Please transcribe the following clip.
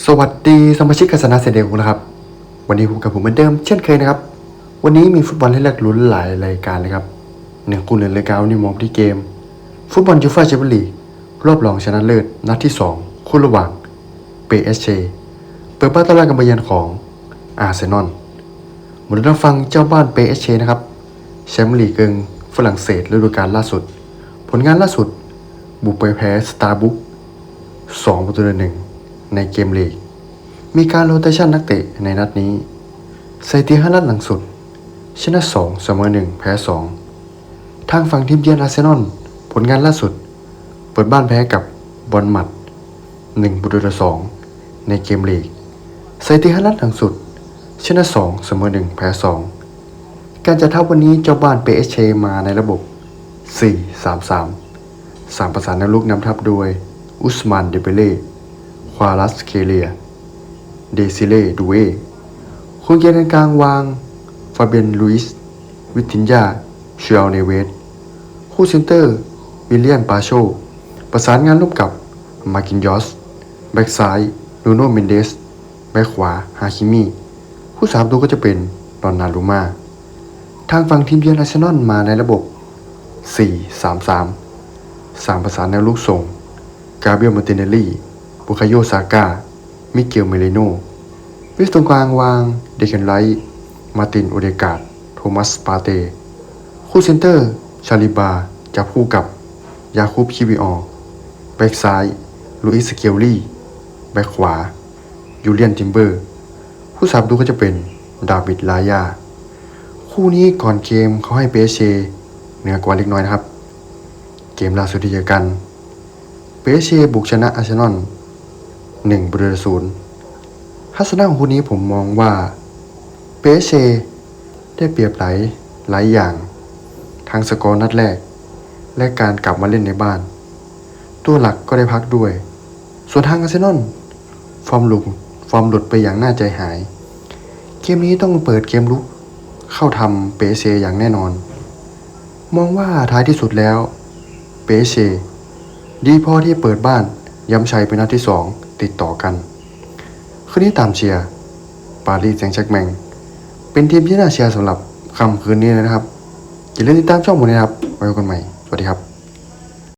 สวัสดีสมาชิกกัสนาเซเดลนะครับ วันนี้ผมกับผมเหมือนเดิมเช่นเคยนะครับ วันนี้มีฟุตบอลให้เลือกลุ้นหลายรายการเลยครับหนึ่งคู่หนึ่งรายการนี้มองที่เกม ฟุตบอลยูฟ่าแชมเปี้ยนลีกรอบรองชนะเลิศนัดที่ 2 คู่ระหว่างเปเอสเชเปิดบ้านต้อนรับการมาเยือนของอาร์เซนอลมาดูนักฟังเจ้าบ้านเปเอสเชนะครับแชมเป์ลีกเกิงฝรั่งเศสฤดูกาลล่าสุด ผลงานล่าสุด บุกไปแพ้สตาร์บุก2ประตูต่อหนึ่ง ในเกมลีก มีการโรเตชันนักเตะในนัดนี้สถิติห้านัดหลังสุด ชนะ 2 เสมอ 1 แพ้ 2 ทางฝั่งทีมเยือนอาร์เซนอลผลงานล่าสุด เปิดบ้านแพ้กับบอลหมัด1ประตูต่อ2ในเกมลีกสถิติห้านัดหลังสุด ชนะ 2 เสมอ 1 แพ้ 2 การจัดทัพวันนี้เจ้าบ้านเปเอชมาในระบบ 4-3-3สามประสานแนวลุกนำทัพโดยอุสมานเดเบเล่ ควาลัสเคเลีย เดซิเล่ดูเอคุณเกณฑ์กลางวางฟาเบนลุยส์วิทินยาเชลเนเวสคู่เซนเตอร์ วิลเลียนปาโช ประสานงานร่วมกับ มากินยอส แบ็กซ้ายนูโนเมนเดส แบ็กขวา ฮาคิมีคู่สามตัวก็จะเป็นดอนนารูมา ทางฝั่งทีมเยือนอาร์เซนอลมาในระบบ 4-3-3สามประสานแนวลูกส่ง กาเบรียลมาติเนลลี่ บุคาโยซาก้า มิเกลเมเลโนวิสตรงกลางวาง เดเคนไลท์ มาตินโอเดกาดโทมัสปาเต คู่เซนเตอร์ ชาลิบา จับคู่กับ ยาคูบคิวิออแบ็กซ้าย ลุอิสเกลลี่ แบ็กขวา ยูเลียน ทิมเบอร์คู่สามดูก็จะเป็น ดาวิด ลายา คู่นี้ก่อนเกมเขาให้เปเชเหนือกว่าเล็กน้อยนะครับ เกมล่าสุดที่เจอกัน เปเชบุกชนะอาร์เซนอล 1ประตูต่อศูนย์ทัศนะของคู่นี้ผมมองว่าเปเชได้เปรียบหลายหลายอย่างทั้งสกอร์นัดแรก และการกลับมาเล่นในบ้าน ตัวหลักก็ได้พักด้วย ส่วนทางอาร์เซนอลฟอร์มหลุดฟอร์มหลุดไปอย่างน่าใจหาย เกมนี้ต้องเปิดเกมลุกเข้าทำเปเชอย่างแน่นอน มองว่าท้ายที่สุดแล้ว เปเชดีพอที่เปิดบ้านย้ำชัยเป็นนัดที่สองติดต่อกันคืนนี้ตามเชียร์ปารีสแซงต์แชกแมง เป็นทีมที่น่าเชียร์สำหรับค่ำคืนนี้นะครับอย่าลืมติดตามช่องผมนะครับไว้พบกันใหม่ สวัสดีครับ